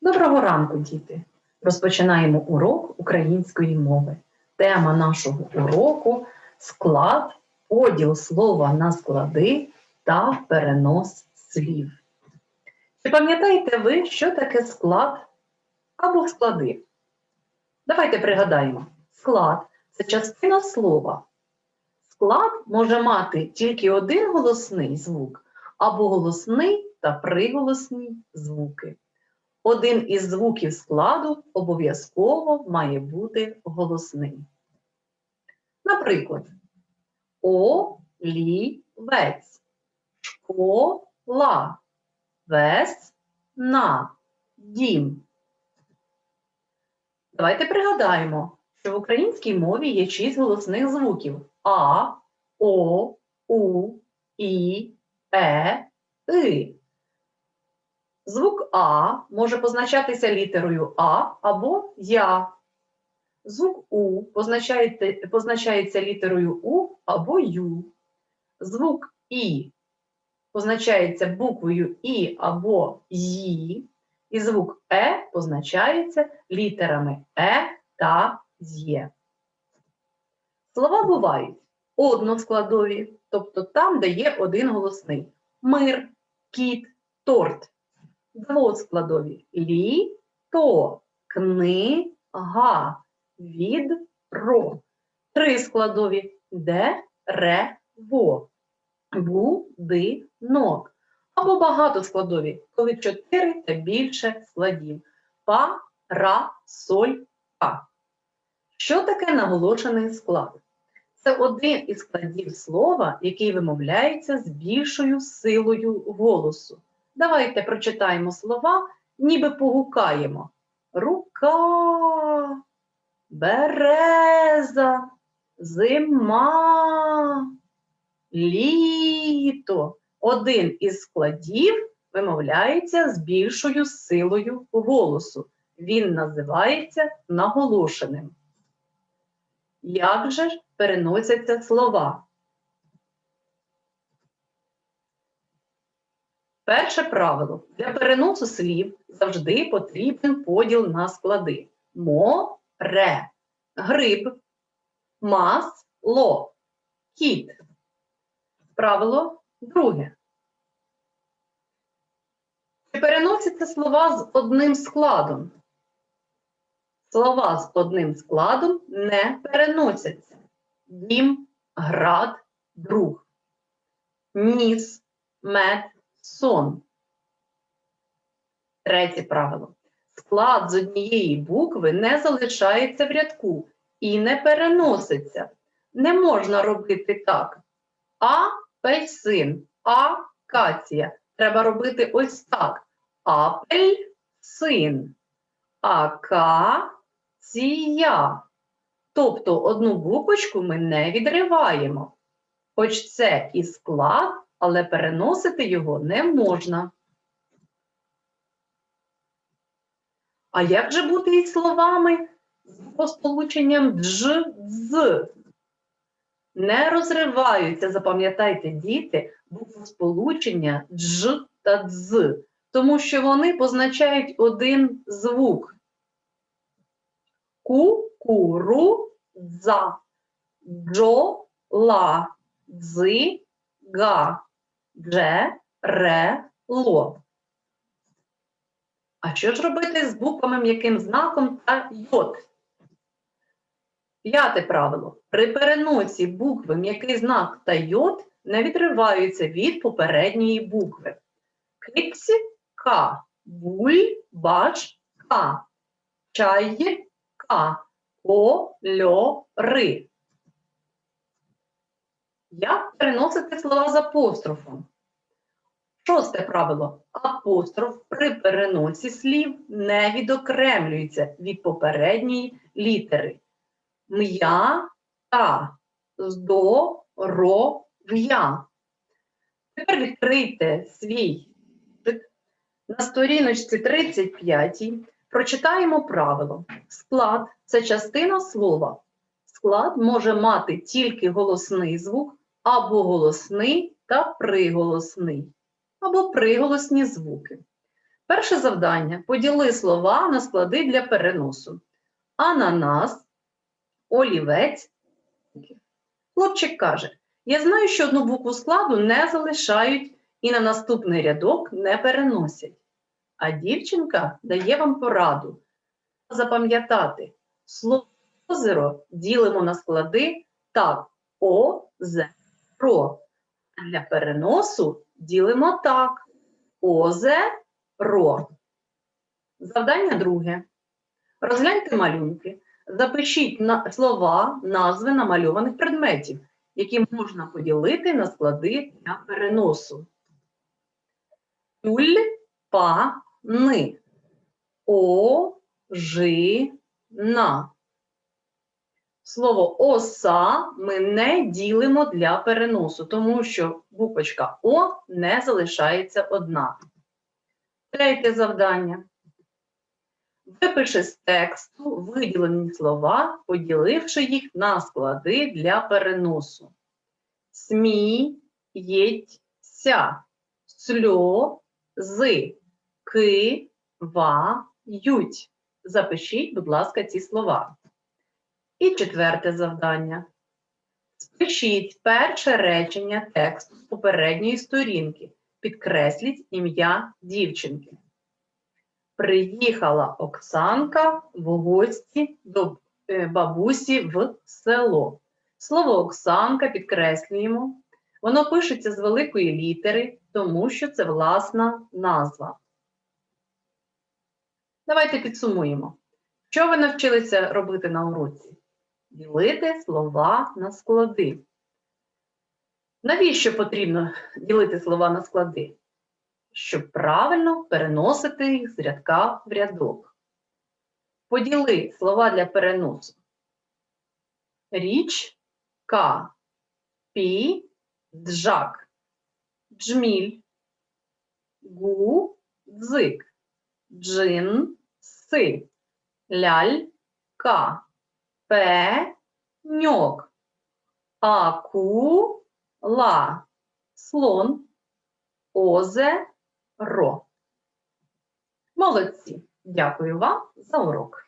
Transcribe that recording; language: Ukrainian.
Доброго ранку, діти! Розпочинаємо урок української мови. Тема нашого уроку склад, поділ слова на склади та перенос слів. Чи пам'ятаєте ви, що таке склад або склади? Давайте пригадаємо. Склад це частина слова. Склад може мати тільки один голосний звук або голосний та приголосні звуки. Один із звуків складу обов'язково має бути голосний. Наприклад, олівець, школа, весна, дім. Давайте пригадаємо, що в українській мові є шість голосних звуків А, О, У, І, Е, И. Звук А може позначатися літерою А або Я. Звук У позначається, літерою У або Ю. Звук І позначається буквою І або Ї. І звук Е позначається літерами Е та Є. Слова бувають односкладові, тобто там, де є один голосний. Мир, кіт, торт. Двоскладові лі, то, книга, від, ро. Трискладові де, ре, во. Будинок. Або багатоскладові, коли чотири та більше складів. Па, ра, соль, па. Що таке наголошений склад? Це один із складів слова, який вимовляється з більшою силою голосу. Давайте прочитаємо слова, ніби погукаємо. Рука, береза, зима, літо. Один із складів вимовляється з більшою силою голосу. Він називається наголошеним. Як же переносяться слова? Перше правило. Для переносу слів завжди потрібен поділ на склади. Море, гриб, масло, кіт. Правило друге. Чи переносяться слова з одним складом? Слова з одним складом не переносяться. Дім, град, друг. Ніс, мед, сон. Третє правило. Склад з однієї букви не залишається в рядку і не переноситься. Не можна робити так. Апельсин, акація. Треба робити ось так. Апельсин. Акація. Тобто одну буквочку ми не відриваємо. Хоч це і склад, але переносити його не можна. А як же бути із словами з сполученням дж, з? Не розриваються, запам'ятайте, діти, буквосполучення дж та дз, тому що вони позначають один звук. Ку-ку-ру-за, джо-ла, дже-ре-ло. А що ж робити з буквами м'яким знаком та йод? П'яте правило. При переносі букви м'який знак та йод не відриваються від попередньої букви. Киксі К, буль, бач, К, чай, К, кольори. Як переносити слова з апострофом? Шосте правило. Апостроф при переносі слів не відокремлюється від попередньої літери. М'я та здоров'я. Тепер відкрийте свій на сторіночці 35 прочитаємо правило. Склад це частина слова. Склад може мати тільки голосний звук або голосний та приголосний, або приголосні звуки. Перше завдання поділи слова на склади для переносу. Ананас, олівець. Хлопчик каже: Я знаю, що одну букву складу не залишають і на наступний рядок не переносять. А дівчинка дає вам пораду запам'ятати слово озеро ділимо на склади так: О, З, Ро. Для переносу ділимо так: Озе, Ро. Завдання друге. Розгляньте малюнки. Запишіть на слова, назви намальованих предметів, які можна поділити на склади для переносу. Тюльпани. О-жи-на. Слово оса ми не ділимо для переносу, тому що буквочка О не залишається одна. Третє завдання. Випиши з тексту виділені слова, поділивши їх на склади для переносу. Сміється, сльози, кивають. Запишіть, будь ласка, ці слова. І четверте завдання. Спишіть перше речення тексту з попередньої сторінки. Підкресліть ім'я дівчинки. Приїхала Оксанка в гості до е, бабусі в село. Слово Оксанка підкреслюємо. Воно пишеться з великої літери, тому що це власна назва. Давайте підсумуємо. Що ви навчилися робити на уроці? Ділити слова на склади. Навіщо потрібно ділити слова на склади? Щоб правильно переносити їх з рядка в рядок. Поділи слова для переносу. Річ, ка, пі, джак, джміль, гу, дзик, джин, си, ляль, ка, пеньок, акула, слон, озеро. Молодці! Дякую вам за урок.